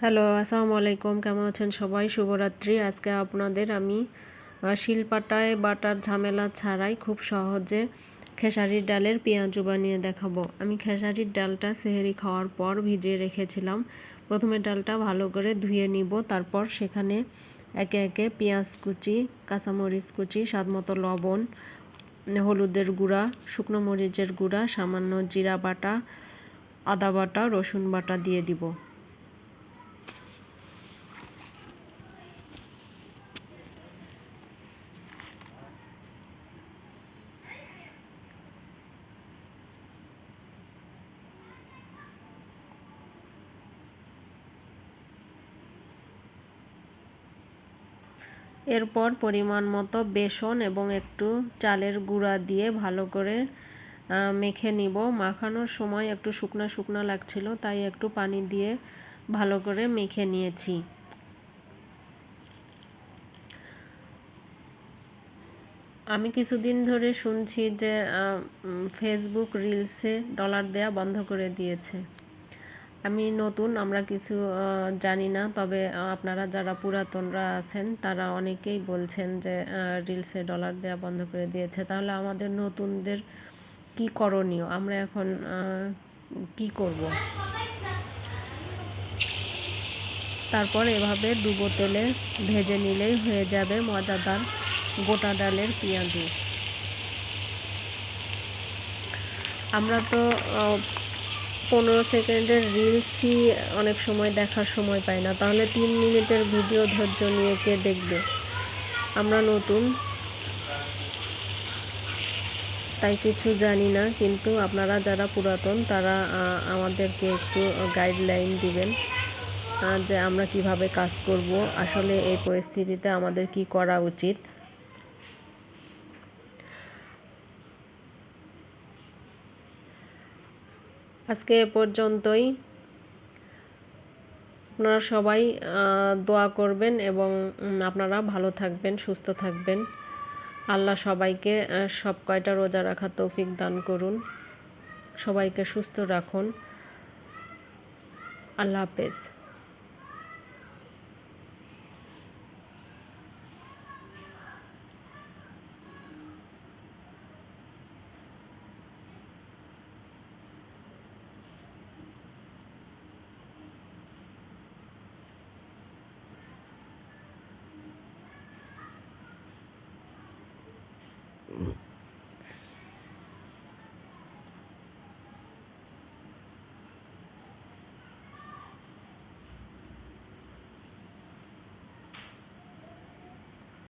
Hello, আসসালামু আলাইকুম। কেমন আছেন সবাই? শুভরাত্রি। আজকে আপনাদের আমি শিলপাটায় বাটার ঝামেলা ছাড়াই খুব সহজে খেসারির ডালের পেঁয়াজু বানিয়ে দেখাবো। আমি খেসারির ডালটা সেহেরি খাওয়ার পর ভিজিয়ে রেখেছিলাম। প্রথমে ডালটা ভালো করে ধুয়ে নিব। তারপর সেখানে একে একে পেঁয়াজ কুচি, কাঁচামরিচ কুচি, স্বাদমতো লবণ, হলুদের গুঁড়া, শুকনো মরিচের গুঁড়া, সামান্য জিরা বাটা, আদা বাটা, রসুন বাটা দিয়ে দিব। এরপর পরিমাণ মতো বেসন এবং একটু চালের গুঁড়া দিয়ে ভালো করে মেখে নিব। মাখানোর সময় একটু শুকনা শুকনো লাগছিল, তাই একটু পানি দিয়ে ভালো করে মেখে নিয়েছি। আমি কিছুদিন ধরে শুনছি যে ফেসবুক রিলসে ডলার দেয়া বন্ধ করে দিয়েছে। আমি নতুন, আমরা কিছু জানি না। তবে আপনারা যারা পুরাতনরা আছেন, তারা অনেকেই বলছেন যে রিলসে ডলার দেওয়া বন্ধ করে দিয়েছে। তাহলে আমাদের নতুনদের কি করণীয়? আমরা এখন কি করব? তারপর এভাবে ডুবো তেলে ভেজে নিলেই হয়ে যাবে মজাদার গোটা ডালের পেঁয়াজু। আমরা তো পনেরো সেকেন্ডের রিলসই অনেক সময় দেখার সময় পাই না। তাহলে তিন মিনিটের ভিডিও ধৈর্য নিয়ে কে দেখবে? আমরা নতুন। তাই কিছু জানি না, কিন্তু আপনারা যারা পুরাতন, তারা আমাদেরকে একটু গাইডলাইন দিবেন যে আমরা কীভাবে কাজ করব। আসলে এই পরিস্থিতিতে আমাদের কি করা উচিত? আজকে এ পর্যন্তই। আপনারা সবাই দোয়া করবেন এবং আপনারা ভালো থাকবেন, সুস্থ থাকবেন। আল্লাহ সবাইকে সব কয়টা রোজা রাখার তৌফিক দান করুন। সবাইকে সুস্থ রাখুন। আল্লাহ হাফেজ।